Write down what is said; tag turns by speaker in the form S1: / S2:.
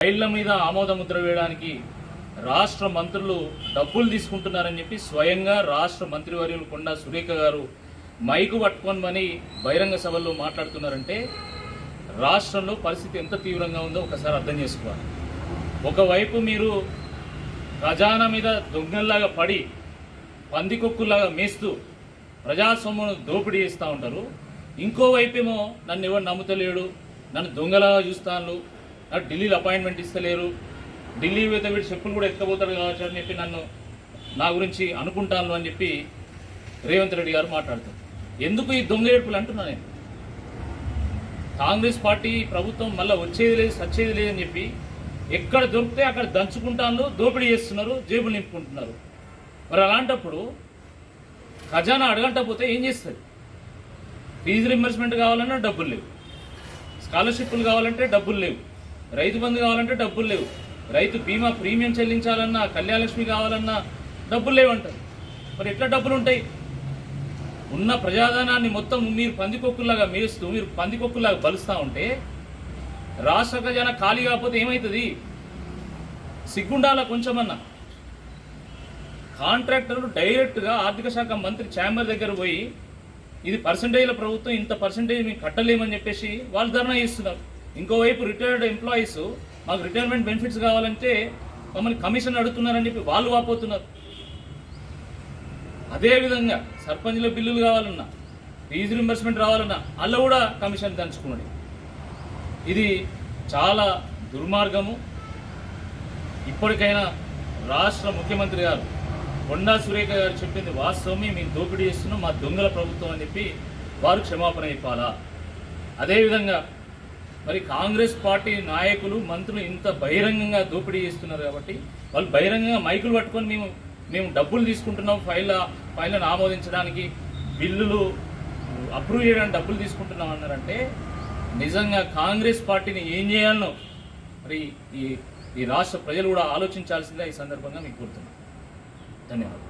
S1: రైళ్ళ మీద ఆమోద ముద్ర వేయడానికి రాష్ట్ర మంత్రులు డబ్బులు తీసుకుంటున్నారని చెప్పి స్వయంగా రాష్ట్ర మంత్రివర్యులు కొండా సురేఖ గారు మైకు పట్టుకొని మని బహిరంగ సభల్లో మాట్లాడుతున్నారంటే రాష్ట్రంలో పరిస్థితి ఎంత తీవ్రంగా ఉందో ఒకసారి అర్థం చేసుకోవాలి. ఒకవైపు మీరు ఖజానా మీద దొంగల్లాగా పడి పందికొక్కులాగా మేస్తూ ప్రజాస్వామ్యం దోపిడీ చేస్తూ ఉంటారు. ఇంకోవైపేమో నన్ను ఎవరు నమ్ముతలేడు నన్ను దొంగలాగా చూస్తాను ఢిల్లీలో అపాయింట్మెంట్ ఇస్తలేరు. ఢిల్లీ పోతే వీడు చెప్పులు కూడా ఎత్తపోతాడు కావచ్చు అని చెప్పి నన్ను నా గురించి అనుకుంటాను అని చెప్పి రేవంత్ రెడ్డి గారు మాట్లాడతారు. ఎందుకు ఈ దొంగ ఏడుపులు అంటున్నా నేను? కాంగ్రెస్ పార్టీ ప్రభుత్వం మళ్ళీ వచ్చేది లేదు సచ్చేది లేదని చెప్పి ఎక్కడ దొరికితే అక్కడ దంచుకుంటాను దోపిడీ చేస్తున్నారు జేబులు నింపుకుంటున్నారు. మరి అలాంటప్పుడు ఖజానా అడగంటపోతే ఏం చేస్తుంది ఫీజు రింబర్స్మెంట్ కావాలన్నా డబ్బులు లేవు. స్కాలర్షిప్లు కావాలంటే డబ్బులు లేవు. రైతు బంధు కావాలంటే డబ్బులు లేవు. రైతు బీమా ప్రీమియం చెల్లించాలన్నా కళ్యాణలక్ష్మి కావాలన్నా డబ్బులు లేవంటారు. మరి ఎట్లా డబ్బులు ఉంటాయి? ఉన్న ప్రజాధనాన్ని మొత్తం మీరు పందికొక్కులాగా మేస్తూ మీరు పందికొక్కులాగా బలుస్తూ ఉంటే రాష్ట్ర ఖజానా ఖాళీ కాకపోతే ఏమవుతుంది సిగ్గుండాల కొంచెమన్నా? కాంట్రాక్టర్లు డైరెక్ట్గా ఆర్థిక శాఖ మంత్రి ఛాంబర్ దగ్గర పోయి ఇది పర్సంటేజ్ల ప్రభుత్వం ఇంత పర్సంటేజ్ మేము కట్టలేమని చెప్పేసి వాళ్ళు ధర్నా చేస్తున్నారు. ఇంకోవైపు రిటైర్డ్ ఎంప్లాయీస్ మాకు రిటైర్మెంట్ బెనిఫిట్స్ కావాలంటే మమ్మల్ని కమిషన్ అడుగుతున్నారని చెప్పి వాళ్ళు వాపోతున్నారు. అదేవిధంగా సర్పంచ్ల బిల్లులు కావాలన్నా ఫీజు రింబర్స్మెంట్ రావాలన్నా అల్ల కూడా కమిషన్ దంచుకున్నాడు ఇది చాలా దుర్మార్గము. ఇప్పటికైనా రాష్ట్ర ముఖ్యమంత్రి గారు కొండా సురేఖ గారు చెప్పింది వాస్తవమే మేము దోపిడీ చేస్తున్నాం మా దొంగల ప్రభుత్వం అని చెప్పి వారు క్షమాపణ ఇవ్వాలా అదేవిధంగా మరి కాంగ్రెస్ పార్టీ నాయకులు మంత్రులు ఇంత బహిరంగంగా దోపిడీ చేస్తున్నారు కాబట్టి వాళ్ళు బహిరంగంగా మైకులు పట్టుకొని మేము మేము డబ్బులు తీసుకుంటున్నాం ఫైల్ ఫైళ్ళను ఆమోదించడానికి బిల్లులు అప్రూవ్ చేయడానికి డబ్బులు తీసుకుంటున్నాం అన్నారంటే నిజంగా కాంగ్రెస్ పార్టీని ఏం చేయాలనో మరి ఈ ఈ రాష్ట్ర ప్రజలు కూడా ఆలోచించాల్సిందే ఈ సందర్భంగా మీకు గుర్తున్నాను ధన్యవాదాలు.